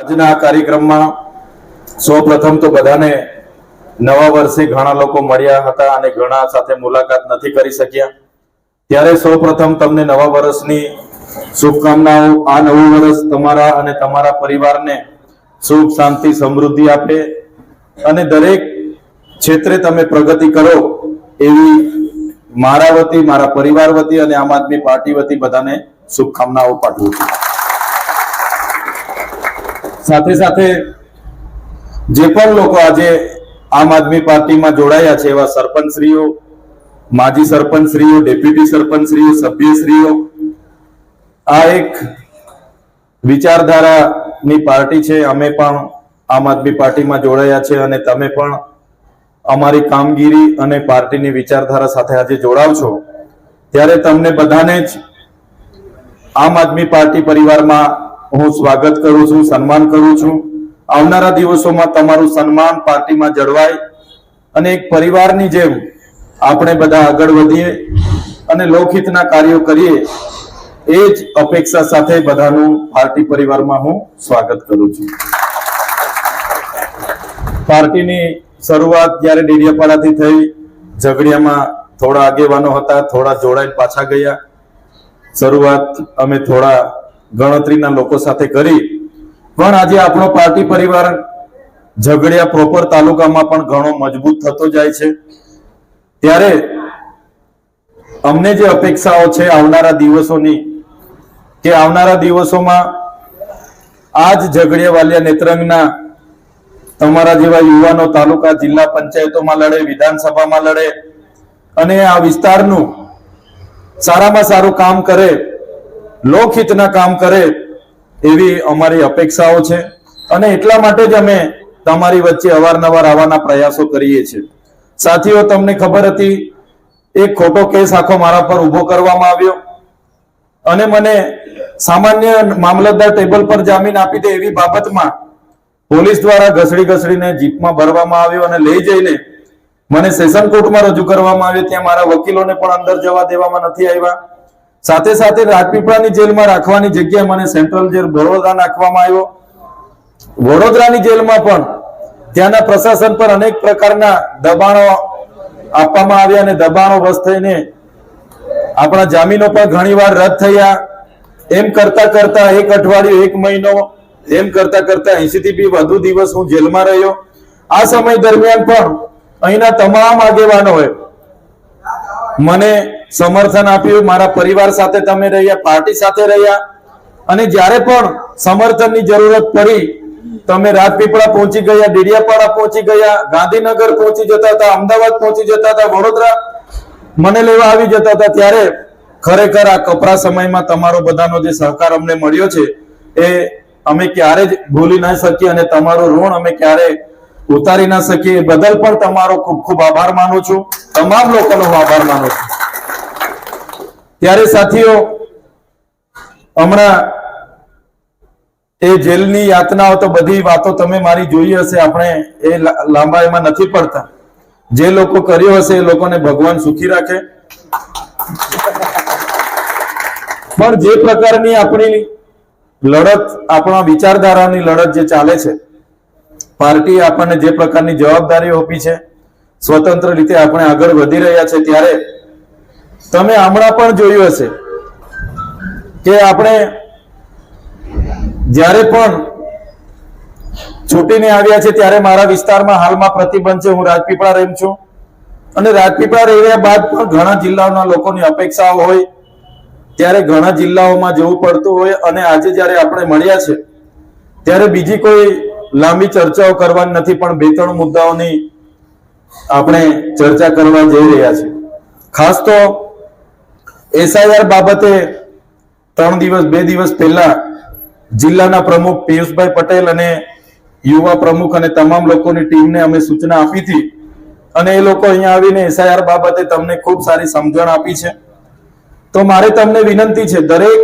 આજના આ કાર્યક્રમમાં સૌ પ્રથમ તો બધાને નવા વર્ષે ઘણા લોકો મળ્યા હતા અને ઘણા સાથે મુલાકાત નથી કરી શક્યા. ત્યારે સૌપ્રથમ તમને નવા વર્ષની શુભકામનાઓ, આ નવું વર્ષ તમારા અને તમારા પરિવારને સુખ, શાંતિ, સમૃદ્ધિ આપે અને દરેક ક્ષેત્રે તમે પ્રગતિ કરો એવી મારા વતી, મારા પરિવાર વતી અને આમ આદમી પાર્ટી વતી બધાને શુભકામનાઓ પાઠવું છું. સાથે સાથે જે પણ લોકો આજે આમ આદમી પાર્ટીમાં જોડાયા છે, એવા સરપંચશ્રીઓ, માજી સરપંચશ્રીઓ, ડેપ્યુટી સરપંચશ્રીઓ, સભ્યશ્રીઓ, આ એક વિચારધારાની પાર્ટી છે. અમે પણ આમ આદમી પાર્ટીમાં જોડાયા છે અને તમે પણ અમારી કામગીરી અને પાર્ટીની વિચારધારા સાથે આજે જોડાવ છો. ત્યારે તમને બધાને જ આમ આદમી પાર્ટી પરિવારમાં હું સ્વાગત કરું છું, સન્માન કરું છું. આવનારા દિવસોમાં તમારું સન્માન પાર્ટીમાં જળવાય અને એક પરિવારની જેમ આપણે બધા આગળ વધીએ અને લોકહિતના કાર્યો કરીએ, એ જ અપેક્ષા સાથે બધાનું પાર્ટી પરિવારમાં હું સ્વાગત કરું છું. પાર્ટીની શરૂઆત જ્યારે ડેડિયાપાડાથી થઈ, ઝઘડિયામાં થોડા આગેવાનો હતા, થોડા જોડાઈને પાછા ગયા. શરૂઆત અમે થોડા ગણતરીના લોકો સાથે કરી. પણ આજે આપણો પાર્ટી પરિવાર ઝઘડિયા પ્રોપર તાલુકામાં પણ ઘણો મજબૂત થતો જાય છે. ત્યારે અમને જે અપેક્ષાઓ છે આવનારા દિવસોની કે આવનારા દિવસોમાં આ જ ઝઘડિયા વાલિયા નેત્રંગના તમારા જેવા યુવાનો તાલુકા જિલ્લા પંચાયતોમાં લડે, વિધાનસભામાં લડે અને આ વિસ્તારનું સારામાં સારું કામ કરે લોકહિતના કામ કરે એવી અમારી અપેક્ષાઓ છે. અને એટલા માટે જ અમે તમારી વચ્ચે અવારનવાર આવવાના પ્રયાસો કરીએ છીએ. સાથીઓ, તમને ખબર હતી, એક ખોટો કેસ આખો મારા પર ઊભો કરવામાં આવ્યો. અને મને સામાન્ય મામલતદાર ટેબલ પર જામીન આપી દે એવી બાબતમાં પોલીસ દ્વારા ઘસડી ઘસડીને જીપમાં ભરવામાં આવ્યો અને લઈ જઈને મને સેશન કોર્ટમાં રજૂ કરવામાં આવ્યો. ત્યાં મારા વકીલોને પણ અંદર જવા દેવામાં નથી આવ્યા. સાથે સાથે રાજપીપળાની જેલમાં રાખવાની જગ્યાએ મને સેન્ટ્રલ જેલ વડોદરા નાખવામાં આવ્યો. વડોદરાની જેલમાં પણ ત્યાંના પ્રશાસન પર અનેક પ્રકારના દબાણો આપવામાં આવ્યા અને દબાણો વસ થઈને આપણા જામીનો પણ ઘણીવાર રદ થયા. એમ કરતા કરતા એક અઠવાડિયું, એક મહિનો, એમ કરતા કરતા એસીથી બી વધુ દિવસ હું જેલમાં રહ્યો. આ સમય દરમિયાન પણ અહીંના તમામ આગેવાનોએ મને સમર્થન આપ્યું, મારા પરિવાર સાથે તમે રહ્યા, પાર્ટી સાથે રહ્યા. અને જ્યારે પણ સમર્થનની જરૂરત પડી, તમે રાજપીપળા પહોંચી ગયા, ડેડિયાપાડા પહોંચી ગયા, ગાંધીનગર પહોંચી જતા હતા, અમદાવાદ પહોંચી જતા હતા, વડોદરા મને લેવા આવી જતા હતા. ત્યારે ખરેખર આ કપરા સમયમાં તમારો બધાનો જે સહકાર અમને મળ્યો છે, એ અમે ક્યારે જ ભૂલી ના શકીએ અને તમારું ઋણ અમે ક્યારે ઉતારી ના શકીએ. એ બદલ પણ તમારો ખૂબ ખૂબ આભાર માનું છું. તમામ લોકોનો હું આભાર માનું છું. ત્યારે સાથીઓ, હમણાં એ જેલની યાતનાઓ તો બધી વાતો તમે મારી જોઈ હશે. આપણે એ લાંબા એમાં નથી પડતા. જે લોકો કર્યો હશે એ લોકોને ભગવાન સુખી રાખે. પણ જે પ્રકારની આપણી લડત, આપણા વિચારધારાની લડત જે ચાલે છે પાર્ટી આપણને જે પ્રકારની જવાબદારીઓ આપી છે, સ્વતંત્ર રીતે આપણે આગળ વધી રહ્યા છે ત્યારે તમે હમણાં પણ જોયું હશે કે આપણે જ્યારે પણ છૂટીને આવ્યા છે ત્યારે મારા વિસ્તારમાં હાલમાં પ્રતિબંધ છે, હું રાજપીપળા રહેમ છું. અને રાજપીપળા રહેવા બાદ પણ ઘણા જિલ્લાઓના લોકોની અપેક્ષાઓ હોય, ત્યારે ઘણા જિલ્લાઓમાં જવું પડતું હોય. અને આજે જ્યારે આપણે મળ્યા છે, ત્યારે બીજી કોઈ લાંબી ચર્ચાઓ કરવાની નથી, પણ બે ત્રણ મુદ્દાઓની આપણે ચર્ચા કરવા જઈ રહ્યા છીએ. ખાસ તો એસઆઈઆર બાબતે ત્રણ દિવસ, બે દિવસ પહેલા જિલ્લાના પ્રમુખ પિયુષભાઈ પટેલ અને યુવા પ્રમુખ અને તમામ લોકોની ટીમને અમે સૂચના આપી હતી. અને એ લોકો અહીંયા આવીને એસઆઈઆર બાબતે તમને ખૂબ સારી સમજણ આપી છે. તો મારે તમને વિનંતી છે, દરેક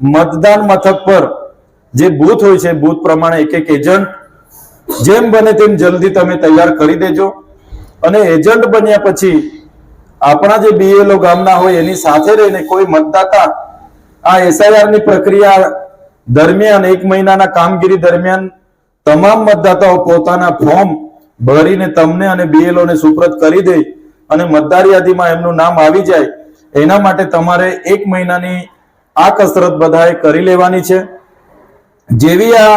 મતદાન મથક પર જે બૂથ હોય છે, બૂથ પ્રમાણે એક એક એજન્ટ જેમ બને તેમ જલ્દી તમે તૈયાર કરી દેજો. અને એજન્ટ બન્યા પછી આપણા જે બીએલઓ ગામના હોય એની સાથે રહીને કોઈ મતદાતા આ એસઆઈઆરની પ્રક્રિયા દરમિયાન, એક મહિનાના કામગીરી દરમિયાન તમામ મતદાતાઓ પોતાના ફોર્મ ભરીને તમને અને બીએલઓ ને સુપ્રત કરી દે અને મતદાર યાદીમાં એમનું નામ આવી જાય, એના માટે તમારે એક મહિનાની આ કસરત બધાએ કરી લેવાની છે. જેવી આ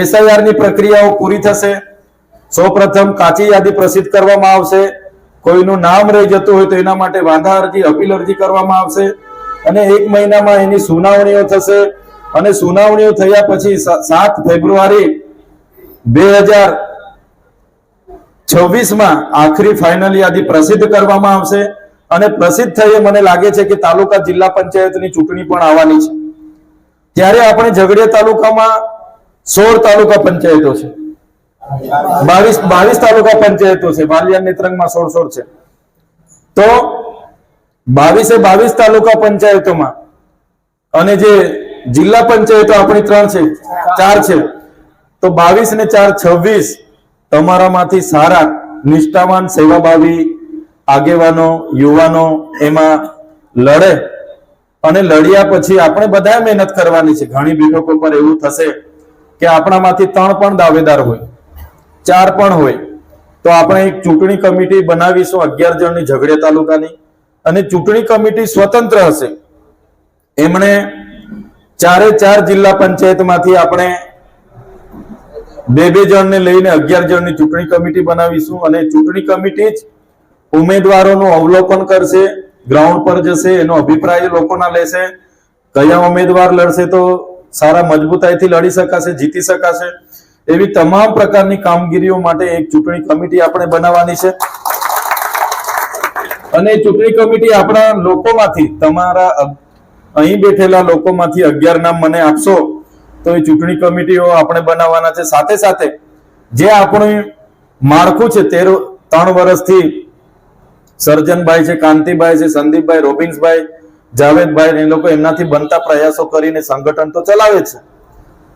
એસઆઈઆરની પ્રક્રિયાઓ પૂરી થશે. સૌપ્રથમ કાચી યાદી પ્રસિદ્ધ કરવામાં આવશે. કોઈનું નામ રહી જતું હોય તો એના માટે વાંધા, અરજી, અપીલ, અરજી કરવામાં આવશે. અને એક મહિનામાં એની સુનાવણીઓ થશે. અને સુનાવણીઓ થયા પછી સાત ફેબ્રુઆરી બે હજાર છવ્વીસમાં આખરી ફાઇનલ યાદી પ્રસિદ્ધ કરવામાં આવશે. અને પ્રસિદ્ધ થઈ મને લાગે છે કે તાલુકા જિલ્લા પંચાયતની ચૂંટણી પણ આવવાની છે. ત્યારે આપણે ઝઘડિયા તાલુકામાં સોળ તાલુકા પંચાયતો છે. બાવીસ બાવીસ તાલુકા પંચાયતો છે. વાલિયા નેત્રંગમાં સોળ સોળ છે. તો બાવીસે બાવીસ તાલુકા પંચાયતોમાં અને જે જિલ્લા પંચાયતો આપણી ત્રણ છે, ચાર છે, તો બાવીસ ને ચાર છવ્વીસ તમારામાંથી સારા, નિષ્ઠાવાન, સેવાભાવી આગેવાનો, યુવાનો એમાં લડે. અને લડ્યા પછી આપણે બધા મહેનત કરવાની છે. ઘણી બેઠકો પર એવું થશે કે આપણામાંથી ત્રણ પણ દાવેદાર હોય, ચાર પણ હોય, તો આપણે એક ચૂંટણી કમિટી બનાવીશું અગિયાર જણની ઝઘડે તાલુકાની અને ચૂંટણી કમિટી સ્વતંત્ર હશે. એમણે ચારે ચાર જિલ્લા પંચાયતમાંથી આપણે બે બે જણને લઈને અગિયાર જણની ચૂંટણી કમિટી બનાવીશું અને ચૂંટણી કમિટી જ ઉમેદવારોનું અવલોકન કરશે, ગ્રાઉન્ડ પર જશે, એનો અભિપ્રાય લોકોના લેશે. કયા ઉમેદવાર લડશે તો સારા મજબૂતાઈથી લડી શકાશે, જીતી શકાશે. એવી તમામ પ્રકારની કામગીરીઓ માટે એક ચૂંટણી કમિટી આપણે બનાવવાની છે. અને ચૂંટણી કમિટી આપણા લોકોમાંથી, તમારા અહીં બેઠેલા લોકોમાંથી અગિયાર નામ મને આપશો, તો એ ચૂંટણી કમિટીઓ આપણે બનાવવાના છે. સાથે સાથે, જે આપણું માળખું છે, તેર, ત્રણ વર્ષથી, સર્જનભાઈ છે, કાંતિભાઈ છે, સંદીપભાઈ, રોબિન્સભાઈ જાવેદભાઈ એ લોકો એમનાથી બનતા પ્રયાસો કરીને સંગઠન તો ચલાવે છે.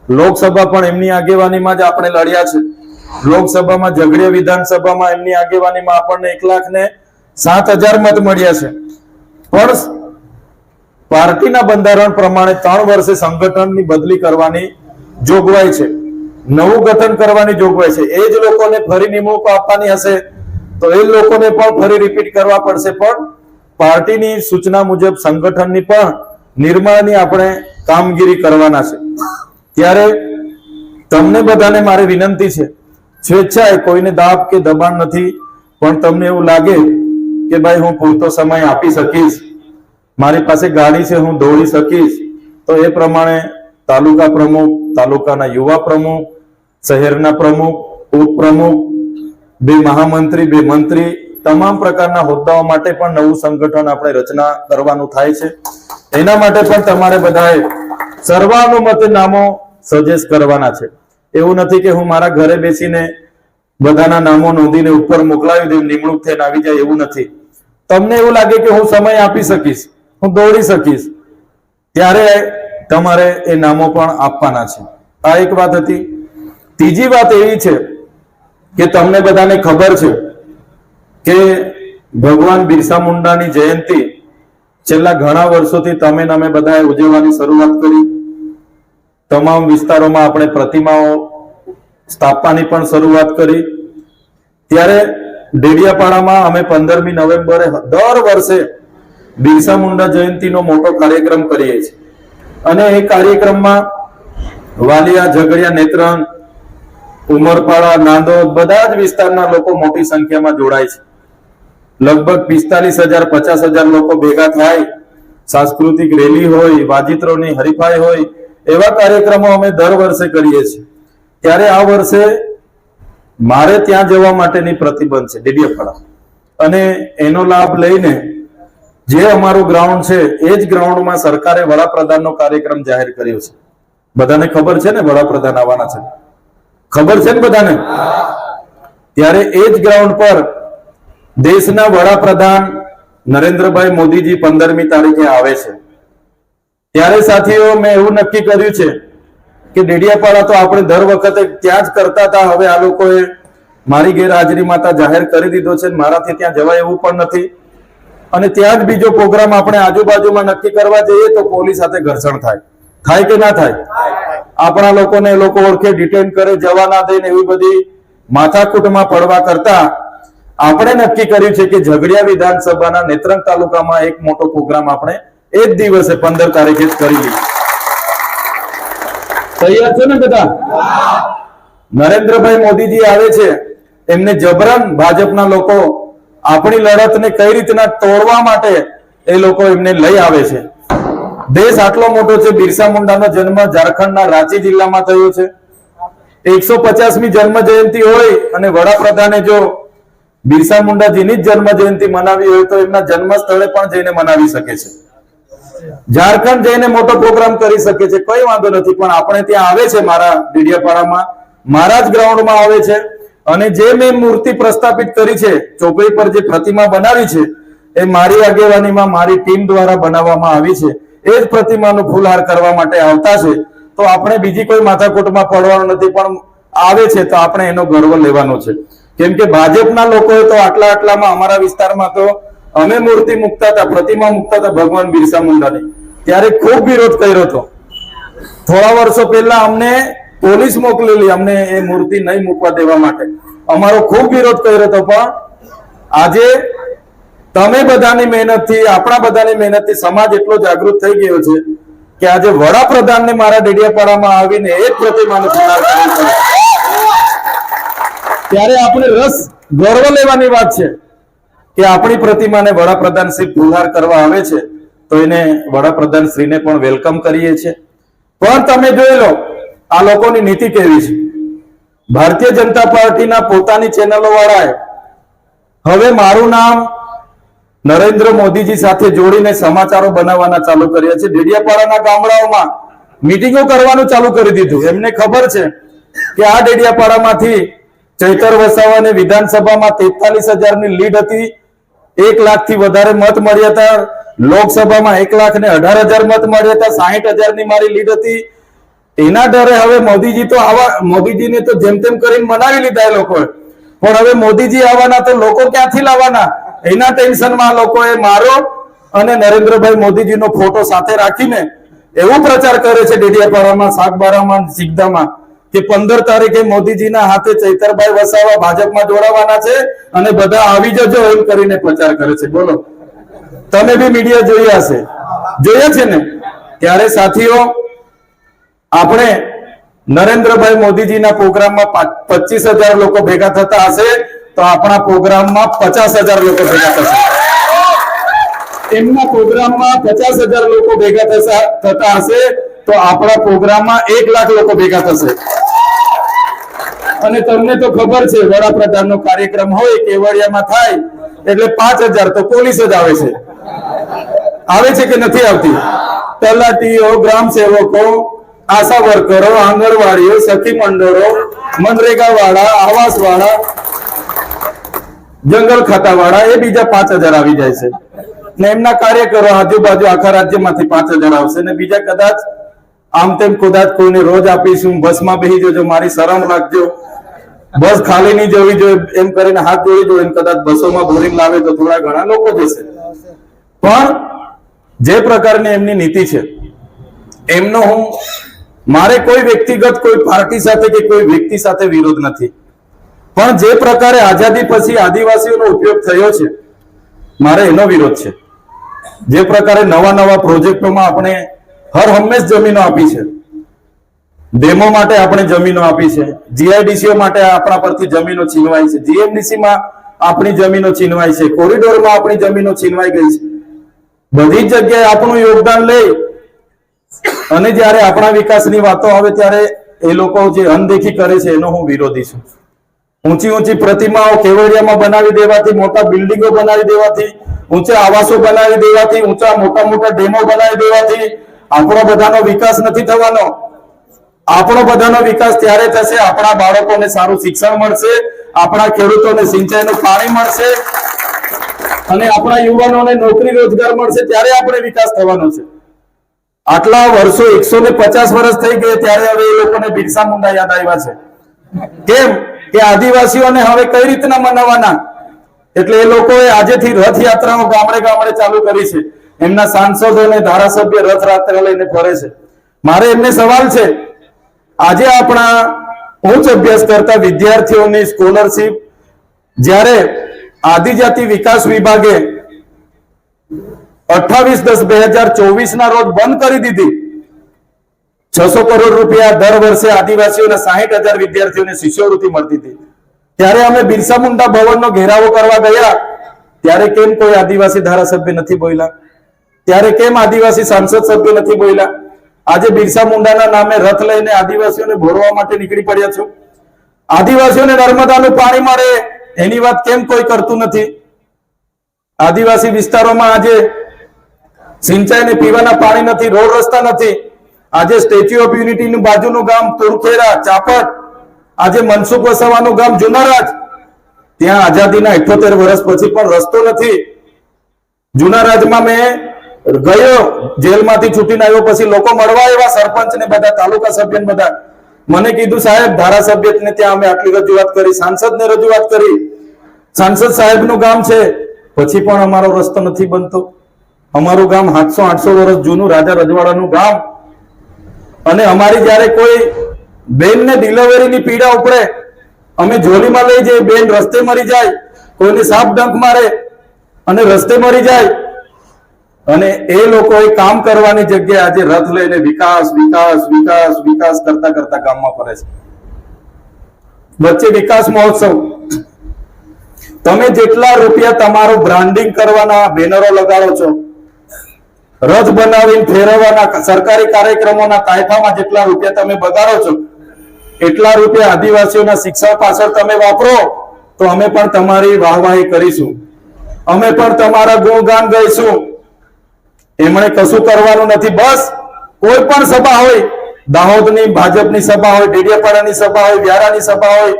લોકસભા પણ એમની આગેવાનીમાં જ આપણે લડ્યા છે. લોકસભામાં ઝઘડિયા વિધાનસભામાં એમની આગેવાનીમાં આપણને એક લાખ ને સાત હજાર મત મળ્યા છે. પણ પાર્ટીના બંધારણ પ્રમાણે ત્રણ વર્ષે સંગઠનની બદલી કરવાની જોગવાઈ છે. નવું ગઠન કરવાની જોગવાઈ છે. એ જ લોકોને ફરી નિમણૂક આપવાની હશે તો એ લોકોને પણ ફરી રિપીટ કરવા પડશે. પણ પાર્ટીની સૂચના મુજબ સંગઠનની પણ નિર્માણની આપણે કામગીરી કરવાના છે. ત્યારે તમને બધાને મારી વિનંતી છે, સ્વેચ્છાએ કોઈને દાબ કે દબાણ નથી, પણ તમને એવું લાગે કે ભાઈ હું પૂરતો સમય આપી શકીશ, મારી પાસે ગાડી છે, હું દોડી શકીશ, તો એ પ્રમાણે તાલુકા પ્રમુખ, તાલુકાના યુવા પ્રમુખ, શહેરના પ્રમુખ, ઉપપ્રમુખ, બે મહામંત્રી, બે મંત્રી તમામ પ્રકારના હોદ્દાઓ માટે પણ નવું સંગઠન આપણે રચના કરવાનું થાય છે. એના માટે પણ તમારે બધાએ સર્વાનુમતે નામો સજેસ્ટ કરવાના છે. એવું નથી કે હું મારા ઘરે બેસીને બધાના નામો નોંધીને ઉપર મોકલાવી દઉં, નિમણૂક થઈને આવી જાય એવું નથી. તમને એવું લાગે કે હું સમય આપી શકીશ, હું દોડી શકીશ, ત્યારે તમારે એ નામો પણ આપવાના છે. આ એક વાત હતી. ત્રીજી વાત એવી છે કે તમને બધાને ખબર છે કે ભગવાન બિરસા મુંડાની જયંતિ છેલ્લા ઘણા વર્ષોથી તમે અમે બધાએ ઉજવવાની શરૂઆત કરી. તમામ વિસ્તારોમાં આપણે પ્રતિમાઓ સ્થાપવાની પણ શરૂઆત કરી. ત્યારે ડેડિયાપાડામાં અમે પંદરમી નવેમ્બરે દર વર્ષે બિરસા મુંડા જયંતિનો મોટો કાર્યક્રમ કરીએ છીએ. અને એ કાર્યક્રમમાં વાલિયા, ઝઘડિયા, નેત્રંગ, ઉમરપાડા, નાંદોદ બધા જ વિસ્તારના લોકો મોટી સંખ્યામાં જોડાય છે. લગભગ પિસ્તાલીસ હજાર, પચાસ હજાર લોકો ભેગા થાય, સાંસ્કૃતિક રેલી હોય, વાજિત્રોની હરીફાઈ હોય, એવા કાર્યક્રમો અમે દર વર્ષે કરીએ છીએ. ત્યારે આ વર્ષે મારે ત્યાં જવા માટેની પ્રતિબંધ છે, ડેડિયાપાડા. અને એનો લાભ લઈને જે અમારું ગ્રાઉન્ડ છે, એ જ ગ્રાઉન્ડમાં સરકારે વડાપ્રધાનનો કાર્યક્રમ જાહેર કર્યો છે. બધાને ખબર છે ને વડાપ્રધાન આવવાના છે? ખબર છે ને બધાને? ત્યારે એ જ ગ્રાઉન્ડ પર દેશના વડાપ્રધાન નરેન્દ્રભાઈ મોદીજી પંદરમી તારીખે આવે છે. ત્યારે સાથીઓ, મેં એવું નક્કી કર્યું છે કે ડેડિયાપાડા તો આપણે દર વખતે ત્યાં જ કરતા હતા. હવે આ લોકોએ મારી ગેરહાજરીમાં જાહેર કરી દીધો છે. મારાથી ત્યાં જવાય એવું પણ નથી. અને ત્યાં જ બીજો પ્રોગ્રામ આપણે આજુબાજુમાં નક્કી કરવા જઈએ તો પોલીસ સાથે ઘર્ષણ થાય. થાય કે ના થાય? આપણા લોકોને લોકો ઓળખે, ડિટેન કરે, જવા ના દે ને એવી બધી માથાકૂટમાં પડવા કરતા આપણે નક્કી કર્યું છે કે ઝઘડિયા વિધાનસભાના નેત્રંગ તાલુકામાં એક મોટો પ્રોગ્રામ આપણે એ જ દિવસે પંદર તારીખે જ કરી લઈએ. તૈયાર છો ને બધા? નરેન્દ્રભાઈ મોદીજી આવે છે એમને જબરન ભાજપના લોકો આપણી લડતને કઈ રીતના તોડવા માટે એ લોકો એમને લઈ આવે છે. દેશ આટલો મોટો છે બિરસા મુંડાનો જન્મ ઝારખંડના રાંચી જિલ્લામાં થયો છે. એકસો પચાસમી જન્મ જયંતિ હોય અને વડાપ્રધાને જો બિરસા મુંડાજીની જ જન્મ જયંતિ મનાવી હોય તો એમના જન્મ સ્થળે પણ જઈને મનાવી શકે છે. ઝારખંડ જઈને મોટો પ્રોગ્રામ કરી શકે છે. કઈ વાંધો નથી, પણ આપણે ત્યાં આવે છે મારા ડીડિયાપાડામાં. મારા જ ગ્રાઉન્ડમાં આવે છે. અને જે મેં મૂર્તિ પ્રસ્થાપિત કરી છે ચોકડી પર જે પ્રતિમા બનાવી છે, એ મારી આગેવાનીમાં મારી ટીમ દ્વારા બનાવવામાં આવી છે. એ જ પ્રતિમાનું ફૂલહાર કરવા માટે આવતા છે. તો આપણે બીજી કોઈ માથાકૂટમાં પડવાનું નથી, પણ આવે છે તો આપણે એનો ગર્વ લેવાનો છે. કેમ કે ભાજપના લોકોએ તો આટલા આટલામાં અમારા વિસ્તારમાં તો અમે મૂર્તિ મૂકતા હતા, પ્રતિમા મૂકતા હતા ભગવાન બિરસા મુંડાની. ત્યારે ખૂબ વિરોધ કર્યો હતો. થોડા વર્ષો પહેલા અમને પોલીસ મોકલેલી, અમને એ મૂર્તિ નહીં મૂકવા દેવા માટે. અમારો ખૂબ વિરોધ કર્યો હતો, પણ આજે તમે બધાની મહેનતથી, આપણા બધાની મહેનતથી સમાજ એટલો જાગૃત થઈ ગયો છે કે આજે વડાપ્રધાનને મારા ડેડિયાપાડામાં આવીને એક પ્રતિમાનું ફુલાર પડે ત્યારે આપણે રસ ગર્વ લેવાની વાત છે કે આપણી પ્રતિમાને વડાપ્રધાન શ્રી ફુલહાર કરવા આવે છે, તો એને વડાપ્રધાન શ્રીને પણ વેલકમ કરીએ છીએ. પણ તમે જોઈ લો, આ લોકોની નીતિ કેવી છે? ભારતીય જનતા પાર્ટીના પોતાની ચેનલો વાળાએ હવે મારું નામ નરેન્દ્ર મોદીજી સાથે જોડીને સમાચારો બનાવવાના ચાલુ કર્યા છે. ડેડિયાપાડાના ગામડાઓમાં મીટિંગો કરવાનું ચાલુ કરી દીધું. એમને ખબર છે કે આ ડેડિયાપાડામાંથી ચૈતર વસાવાને વિધાનસભામાં તેતાલીસ હજારની લીડ હતી. એક લાખથી વધારે મત મળ્યા હતા. લોકસભામાં એક લાખ ને અઢાર હજાર મત મળ્યા હતા. સાહીઠ હજારની મારી લીડ હતી. એના ડરે હવે મોદીજી તો આવા, મોદીજીને તો જેમ તેમ કરીને મનાવી લીધા એ લોકોએ. પણ હવે મોદીજી આવવાના તો લોકો ક્યાંથી લાવવાના? એના ટેન્શનમાં લોકોએ મારો અને નરેન્દ્રભાઈ મોદીજીનો ફોટો સાથે રાખીને એવો પ્રચાર કરે છે ડેડિયાપાડામાં, સાગબારામાં સિગદામાં કે પંદર તારીખે મોદીજીના હાથે ચૈતરભાઈ વસાવા ભાજપમાં જોડાવાના છે અને બધા આવી જજો એમ કરીને પ્રચાર કરે છે. બોલો. તમે બી મીડિયા જોયા હશે. જોયા છે ને? ત્યારે સાથીઓ, આપણે નરેન્દ્રભાઈ મોદીજીના પ્રોગ્રામમાં પચીસ હજાર લોકો ભેગા થતા હશે, તો આપણા પ્રોગ્રામમાં પચાસ હજાર લોકો ભેગા થશે. એમના પ્રોગ્રામમાં પચાસ હજાર લોકો ભેગા થતા હશે, તો આપણા પ્રોગ્રામમાં એક લાખ લોકો ભેગા થશે. અને તમને તો ખબર છે, વડાપ્રધાનનો કાર્યક્રમ હોય, કેવડિયામાં થાય, એટલે પાંચ હજાર તો પોલીસ જ આવે છે. આવે છે કે નથી આવતી? તલાટીઓ ગ્રામ સેવકો આશા વર્કરો, આંગણવાડીઓ, સખી મંડળો મનરેગા વાળા આવાસ વાળા જંગલ ખાતા વાળા એ બીજા પાંચ હજાર આવી જાય છે. ને એમના કાર્યકરો આજુબાજુ આખા રાજ્યમાંથી પાંચ હજાર આવશે. ને બીજા કદાચ આમ તેમ કદાચ કોઈને રોજ આપીશું, બસમાં બેસી જજો, મારી શરમ રાખજો. બસ ખાલી નહીં જવી જોઈએ, એમ કરીને હાથ જોડી એમ કદાચ બસોમાં બોરિંગ લાવે તો થોડા ઘણા લોકો જશે. પણ જે પ્રકારની એમની નીતિ છે, એમનો હું, મારે કોઈ વ્યક્તિગત, કોઈ પાર્ટી સાથે કે કોઈ વ્યક્તિ સાથે વિરોધ નથી. પણ જે પ્રકારે આઝાદી પછી આદિવાસીઓનો ઉપયોગ થયો છે, મારે એનો વિરોધ છે. જે પ્રકારે નવા નવા પ્રોજેક્ટોમાં આપણે હર હંમેશ જમીનો આપી છે. ડેમો માટે આપણે જમીનો આપી છે. જીઆઈડીસીઓ માટે આપણા પરથી જમીનો છીનવાઈ છે. જીએમડીસી માં આપણી જમીનો છીનવાઈ છે. કોરિડોરમાં આપણી જમીનો છીનવાઈ ગઈ છે. બધી જગ્યાએ આપણું યોગદાન લઈ અને જ્યારે આપણા વિકાસની વાતો આવે ત્યારે એ લોકો જે અનદેખી કરે છે એનો હું વિરોધી છું. ઊંચી ઊંચી પ્રતિમાઓ કેવડિયામાં બનાવી દેવાથી, મોટા બિલ્ડિંગો બનાવી દેવાથી, ઊંચા આવાસો બનાવી દેવાથી, ઊંચા મોટા મોટા ડેમો બનાવી દેવાથી આપણો બધાનો વિકાસ નથી થવાનો. આપણો બધાનો વિકાસ ત્યારે થશે, આપણા બાળકોને સારું શિક્ષણ મળશે, આપણા ખેડૂતોને સિંચાઈનું પાણી મળશે અને આપણા યુવાનોને નોકરી રોજગાર મળશે, ત્યારે આપણે વિકાસ થવાનો છે. આટલા વર્ષો એકસો ને પચાસ વર્ષ થઈ ગયા, ત્યારે હવે એ લોકોને બિરસા મુંડા યાદ આવ્યા છે. કેમ? કે આદિવાસીઓને હવે કઈ રીતના મનાવવાના? એટલે એ લોકોએ આજેથી રથયાત્રાઓ ગામડે ગામડે ચાલુ કરી છે. એમના સાંસદો અને ધારાસભ્ય રથયાત્રા લઈને ફરે છે. મારે એમને સવાલ છે આજે આપણા ઉચ્ચ અભ્યાસ કરતા વિદ્યાર્થીઓની સ્કોલરશીપ જ્યારે આદિજાતિ વિકાસ વિભાગે અઠ્ઠાવીસ દસ બે હજાર ચોવીસ ના રોજ બંધ કરી દીધી. છસો કરોડ રૂપિયા દર વર્ષે આદિવાસીઓને સાહીઠ હજાર વિદ્યાર્થીઓને શિષ્યવૃત્તિ મળતી હતી. ત્યારે અમે બિરસા મુંડા ભવનનો ઘેરાવો કરવા ગયા. ત્યારે કેમ કોઈ આદિવાસી ધારાસભ્ય નથી બોલ્યા? ત્યારે કેમ આદિવાસી સાંસદ સભ્ય નથી બોલ્યા? આજે બિરસા મુંડાના નામે રથ લઈને આદિવાસીઓને ભોરવા માટે નીકળી પડ્યા છો. આદિવાસીઓને નર્મદાનું પાણી મળે એની વાત કેમ કોઈ કરતું નથી? આદિવાસી વિસ્તારોમાં આજે સિંચાઈ ને પીવાના પાણી નથી, રોડ રસ્તા નથી. આજે સ્ટેચ્યુ ઓફ યુનિટી નું બાજુનું ગામ તુરખેરા ચાપટ આજે મનસુખ વસાવાનું ગામ જુનારાજ. ત્યાં આઝાદીના ઇઠોતેર વર્ષ પછી પણ રસ્તો નથી. જુનારાજમાં મેં ગયો, જેલમાંથી છૂટીને આવ્યો, પછી લોકો મળવા આવ્યા, સરપંચ ને બધા, તાલુકા સભ્ય બધા. મને કીધું, સાહેબ ધારાસભ્ય ને ત્યાં અમે આટલી રજૂઆત કરી સાંસદ ને રજૂઆત કરી. સાંસદ સાહેબનું ગામ છે. પછી પણ અમારો રસ્તો નથી બનતો. અમારું ગામ સાતસો આઠસો વર્ષ જૂનું રાજા રજવાડાનું ગામ. અને અમારી જ્યારે કોઈ બેન ને ડિલિવરીની પીડા ઉપડે, અમે જોલીમાં લઈ જઈએ, બેન રસ્તે મરી જાય, કોઈને સાપ ડંખ મારે અને રસ્તે મરી જાય અને એ લોકોએ કામ કરવાની જગ્યાએ આજે રથ લઈને વિકાસ વિકાસ વિકાસ વિકાસ કરતા કરતા ગામમાં ફરે છે. વચ્ચે વિકાસ મહોત્સવ. તમે જેટલા રૂપિયા તમારું બ્રાન્ડિંગ કરવાના બેનરો લગાડો છો, રથ બનાવીને ફેરવવાના સરકારી કાર્યક્રમોના તાઇફામાં જેટલા રૂપિયા તમે બગાડો છો, એટલા રૂપિયા આદિવાસીઓના શિક્ષણ પાછળ તમે વાપરો, તો અમે પણ તમારી વાહવાહી કરીશું. અમે પણ તમારા ગુણગાન ગાઈશું. એમણે કશું કરવાનું નથી. બસ કોઈ પણ સભા હોય, દાહોદની, ભાજપની સભા હોય, ડેડિયાપાડાની સભા હોય, વ્યારાની સભા હોય,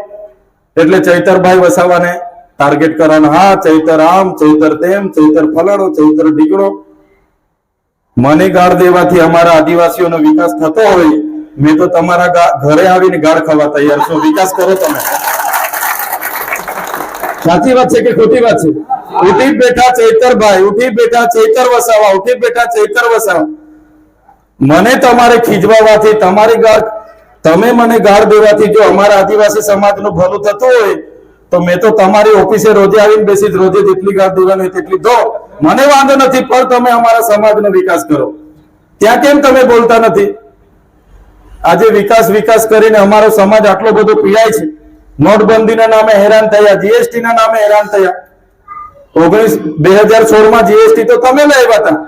એટલે ચૈતરભાઈ વસાવાને ટાર્ગેટ કરવાના. હા, ચૈતર આમ, ચૈતર તેમ, ચૈતર ફલાણો, ચૈતર ઢીકડો મને ગાળ દેવાથી અમારા આદિવાસીઓનો વિકાસ થતો હોય, મેં તો તમારા ઘરે આવીને ગાળ ખાવા તૈયાર છું. વિકાસ કરો તમે. સાચી વાત છે કે ખોટી વાત છે? ઉઠી બેઠા ચૈતરભાઈ, ઉઠી બેઠા ચૈતર વસાવા, ઉઠી બેઠા ચૈતર વસાવા. મને તમારે ખીજવાવાથી, તમારી ગાળ તમે મને ગાળ દેવાથી જો અમારા આદિવાસી સમાજનું ભલું થતું હોય, તો મેં તો તમારી ઓફિસે રોજે આવીને બેસી રોજે જેટલી ગાળ દેવાની હોય તેટલી દો. મને વાંધો નથી, પણ તમે અમારા સમાજનો વિકાસ કરો. ત્યાં કેમ તમે બોલતા નથી? આજે વિકાસ વિકાસ કરીને અમારો સમાજ આટલો બધો પીડાય છે. નોટબંધીના નામે હેરાન થયા જીએસટી ના નામે હેરાન થયા. ઓગણીસ બે હજાર સોળમાં જીએસટી તો તમે લાવ્યા હતા.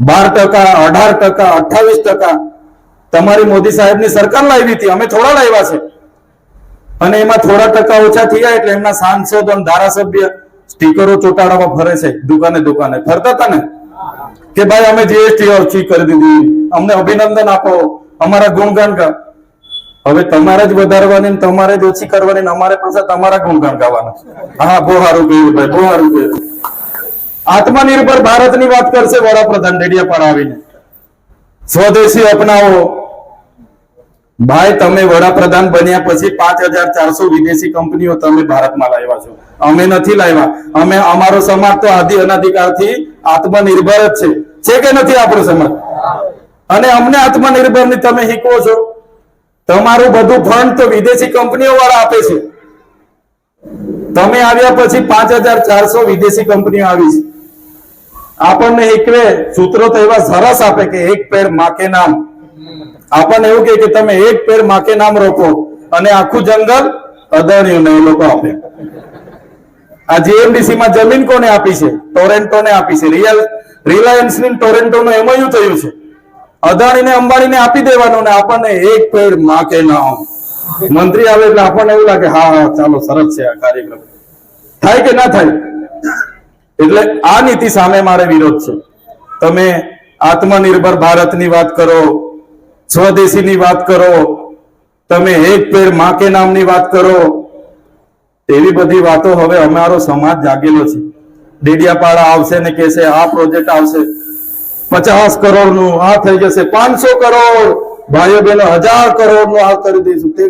બાર ટકા, અઢાર ટકા અઠાવીસ ટકા તમારી મોદી સાહેબની સરકાર લાવી હતી. અમે થોડા લાવ્યા છે. અને એમાં થોડા ટકા ઓછા થયા એટલે એમના સાંસદ અને ધારાસભ્ય સ્ટીકરો ચોટાડવામાં ફરે છે, દુકાને દુકાને. ફરતા હતા ને? કે ભાઈ અમે જીએસટી ઓછી કરી દીધી. અમને અભિનંદન આપો. અમારા ગુણગાન હવે તમારે જ વધારવાની ને તમારે જ ઓછી કરવાની ને અમારે પાસે તમારા ગુણગાન ગાવાના. હા, બહુ સારું કહ્યું ભાઈ, બહુ સારું કહ્યું આત્મનિર્ભર ભારતની વાત કરશે વડાપ્રધાન ડેડિયાપાડા આવીને. સ્વદેશી અપનાવો. ભાઈ, તમે વડાપ્રધાન બન્યા પછી પાંચ હજાર ચારસો વિદેશી કંપનીઓ તમે ભારતમાં લાવ્યા છો. અમે નથી લાવ્યા. અમે, અમારો સમાજ તો આદિ અનાધિકારથી આત્મનિર્ભર જ છે. છે કે નથી આપણો સમાજ? અને અમને આત્મનિર્ભરની તમે શીખવો છો? તમારું બધું ફંડ તો વિદેશી કંપનીઓ વાળા આપે છે. તમે આવ્યા પછી પાંચ હજાર ચારસો વિદેશી કંપનીઓ આવી છે. આપણને એકવે સૂત્રો તો એવા સરસ આપે કે એક પેર માકે નામ. આપણને એવું કે તમે એક પેર માકે નામ રોકો અને આખું જંગલ અદાણીઓને એ લોકો આપે. આ જીએમડીસી માં જમીન કોને આપી છે? ટોરેન્ટો ને આપી છે. રિયલ રિલાયન્સની ટોરેન્ટો નું એમઓયુ થયું છે. અદાણીને અંબાણીને આપી દેવાનું ને આપણને એક પેડ માકે નામ મંત્રી આવે એટલે આપણને એવું લાગે, હા હા, ચાલો, સરસ છે આ કાર્યક્રમ. થાય કે ના થાય? એટલે આ નીતિ સામે મારે વિરોધ છે. તમે આત્મનિર્ભર ભારતની વાત કરો, સ્વદેશીની વાત કરો, તમે એક પેડ માકે નામની વાત કરો એવી બધી વાતો હવે અમારો સમાજ જાગેલો છે. ડેડિયાપાડા આવશે ને કહેશે, આ પ્રોજેક્ટ આવશે. પચાસ કરોડનું આ થઈ જશે, પાંચસો કરોડ. ભાઈઓ બહેનો હજાર કરોડનું આ કરી દઈશું. તે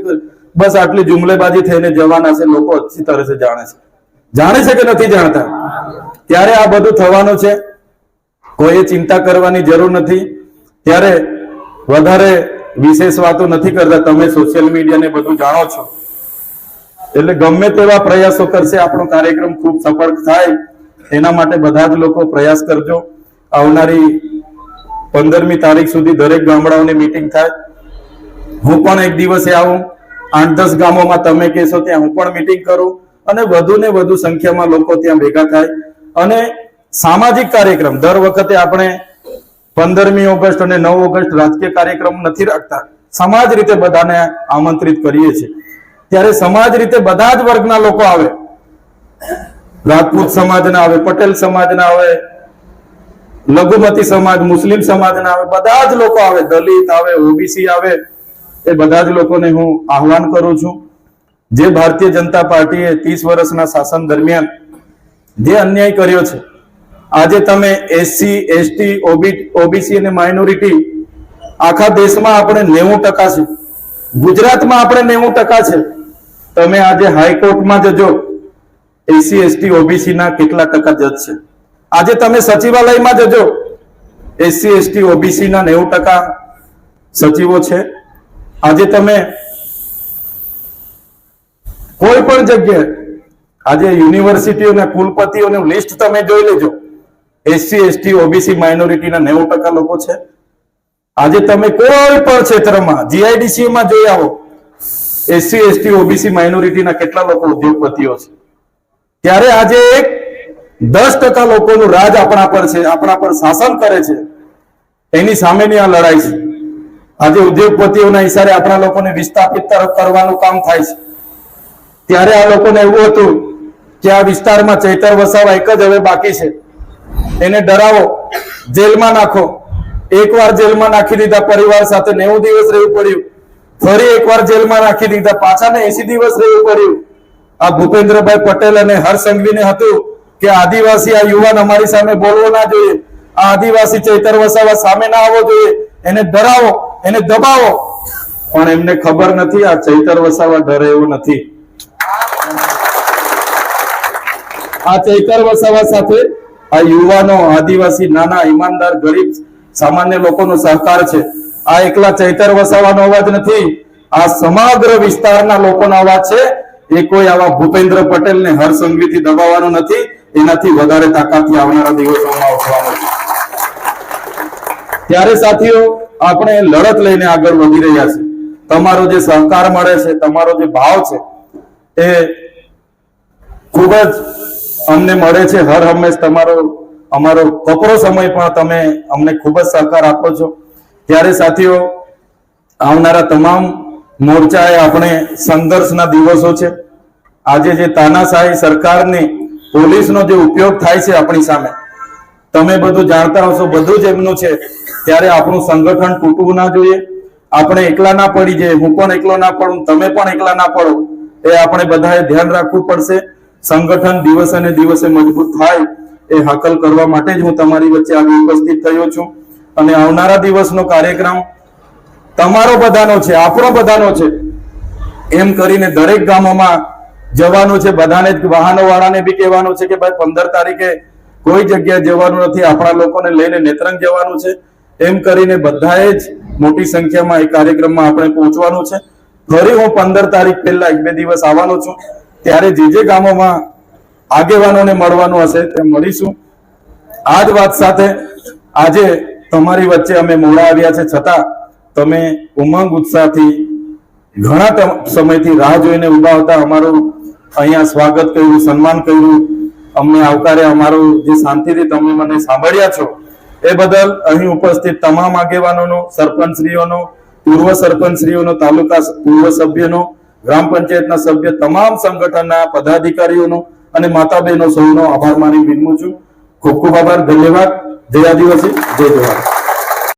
બસ આટલી જુમલેબાજી થઈને જવાના છે, લોકો અચ્છી તરહ જાણે છે. જાણે છે કે નથી જાણતા? ત્યારે આ બધું થવાનું છે. કોઈએ ચિંતા કરવાની જરૂર નથી. ત્યારે વધારે વિશેષ વાતો નથી કરતા. તમે સોશિયલ મીડિયા ને બધું જાણો છો. એટલે ગમે તેવા પ્રયાસો કરશે. આપણો કાર્યક્રમ ખૂબ સફળ થાય. એના માટે બધા જ લોકો પ્રયાસ કરજો. આવનારી પંદરમી તારીખ સુધી દરેક ગામડાઓની મીટિંગ થાય. હું પણ એક દિવસે આવું. આઠ દસ ગામોમાં તમે કહેશો ત્યાં હું પણ મીટિંગ કરું. અને વધુ ને વધુ સંખ્યામાં લોકો ત્યાં ભેગા થાય. અને સામાજિક કાર્યક્રમ, દર વખતે આપણે પંદરમી ઓગસ્ટ અને નવ ઓગસ્ટ રાજકીય કાર્યક્રમ નથી રાખતા. સમાજ રીતે બધાને આમંત્રિત કરીએ છીએ. ત્યારે સમાજ રીતે બધા જ વર્ગના લોકો આવે. રાજપૂત સમાજના આવે, પટેલ સમાજના આવે લઘુમતી સમાજ, મુસ્લિમ સમાજના આવે, બધા જ લોકો આવે, દલિત આવે, ઓબીસી આવે, એ બધા જ લોકોને હું આહવાન કરું છું. જે ભારતીય જનતા પાર્ટીએ ત્રીસ વર્ષના શાસન દરમિયાન જે અન્યાય કર્યો છે, આજે તમે એસસી, એસટી ઓબીસી અને માઇનોરિટી આખા દેશમાં આપણે નેવું ટકા છે. ગુજરાતમાં આપણે નેવું ટકા છે. તમે આજે હાઈકોર્ટમાં જજો, એસસી, એસટી ઓબીસી ના કેટલા ટકા જજ છે. આજે તમે સચિવાલયમાં જજો. એસસી, એસટી ઓબીસી ના નેવું ટકા સચિવો છે. આજે તમે કોઈ પણ જગ્યાએ, આજે યુનિવર્સિટીઓના, કુલપતિઓનું લિસ્ટ તમે જોઈ લેજો. એસસી, એસટી, ઓબીસી માઇનોરિટીના નેવું ટકા લોકો છે. આજે તમે કોઈ પણ ક્ષેત્રમાં, જીઆઈડીસીમાં જોઈ આવો, એસસી, એસટી, ઓબીસી માઇનોરિટીના કેટલા લોકો ઉદ્યોગપતિઓ છે. ત્યારે આજે એક દસ ટકા લોકોનું રાજ આપણા પર છે, આપણા પર શાસન કરે છે. એની સામેની આ લડાઈ છે. આજે ઉદ્યોગપતિઓના ઈશારે આપણા લોકોને વિસ્થાપિત તરફ કરવાનું કામ થાય છે. ત્યારે આ લોકોને એવું હતું કે આ વિસ્તારમાં ચૈતર વસાવા એક જ હવે બાકી છે. એને ડરાવો, જેલમાં નાખો. એકવાર જેલમાં નાખી દીધા પરિવાર સાથે નેવું દિવસ રહેવું પડ્યું. ફરી એકવાર જેલમાં નાખી દીધા. પાછા ને એસી દિવસ રહેવું પડ્યું. આ ભૂપેન્દ્રભાઈ પટેલ અને હર્ષ સંઘવીને હતું કે આદિવાસી આ યુવાન અમારી સામે બોલવો ના જોઈએ, આ આદિવાસી ચૈતર વસાવા સામે ના આવવો જોઈએ, એને ડરાવો, એને દબાવો. પણ એમને ખબર નથી આ ચૈતર વસાવા ડરે એવું નથી. આ ચૈતર વસાવા સાથે આ યુવાનો, આદિવાસી, નાના, ઈમાનદાર, ગરીબ, સામાન્ય લોકોનો સહકાર છે. આ એકલા ચૈતર વસાવાનો અવાજ નથી. આ સમગ્ર વિસ્તારના લોકોનો અવાજ છે. એ કોઈ આવા ભૂપેન્દ્ર પટેલને હર સંગીથી દબાવવાનો નથી. એનાથી વધારે તાકાતથી આવનારા દિવસોમાં ઉઠવાનો છે ત્યારે સાથીઓ, આપણે લડત લઈને આગળ વધી રહ્યા છે તમારો જે સહકાર મળે છે, તમારો જે ભાવ છે, એ ખૂબ જ અમને મળે છે. હર હંમેશ તમારો, અમારો કપરો સમય પણ તમે અમને ખૂબ જ સહકાર આપો છો. ત્યારે સાથીઓ, આવનારા તમામ મોરચાએ આપણે સંઘર્ષના દિવસો છે. આજે જે તાનાશાહી સરકારની પોલીસનો જે ઉપયોગ થાય છે આપણી સામે, તમે બધું જાણતા હશો, બધું જ એમનું છે. ત્યારે આપણું સંગઠન તૂટવું ના જોઈએ. આપણે એકલા ના પડી જઈએ, હું પણ એકલો ના પડું, તમે પણ એકલા ના પડો. એ આપણે બધાએ ધ્યાન રાખવું પડશે. સંગઠન દિવસે ને દિવસે મજબૂત થાય એ હાકલ કરવા માટે જ હું તમારી વચ્ચે આવી ઉપસ્થિત થયો છું. અને આવનારા દિવસનો કાર્યક્રમ તમારો બધાનો છે, આપણો બધાનો છે. એમ કરીને દરેક ગામોમાં જવાનું છે, બધાને વાહનો વાળાને બી કહેવાનું છે કે ભાઈ પંદર તારીખે કોઈ જગ્યાએ જવાનું નથી, આપણા લોકોને લઈને નેત્રંગ જવાનું છે. એમ કરીને બધાએ જ મોટી સંખ્યામાં એ કાર્યક્રમમાં આપણે પહોંચવાનું છે. ફરી હું પંદર તારીખ પહેલા એક બે દિવસ આવવાનો છું. ત્યારે જે જે ગામોમાં આગેવાનોને મળવાનું હશે તે મળીશું. આ જ વાત સાથે આજે તમારી વચ્ચે અમે મોડા આવ્યા છે. છતાં તમે ઉમંગ ઉત્સાહથી ઘણા સમયથી રાહ જોઈને ઊભા હતા, અમારું અહીંયા સ્વાગત કર્યું, સન્માન કર્યું. અમને આવકારે અમારું જે શાંતિથી તમે મને સાંભળ્યા છો, એ બદલ અહીં ઉપસ્થિત તમામ આગેવાનોનો, સરપંચશ્રીઓનો, પૂર્વ સરપંચશ્રીઓનો, તાલુકા પૂર્વ સભ્યનો, ગ્રામ પંચાયતના સભ્ય, તમામ સંગઠનના પદાધિકારીઓનો અને માતા બહેનો સૌનો આભાર માની વિનમું છું. ખૂબ ખૂબ આભાર, ધન્યવાદ. જય આદિવાસી, જય જવાહર.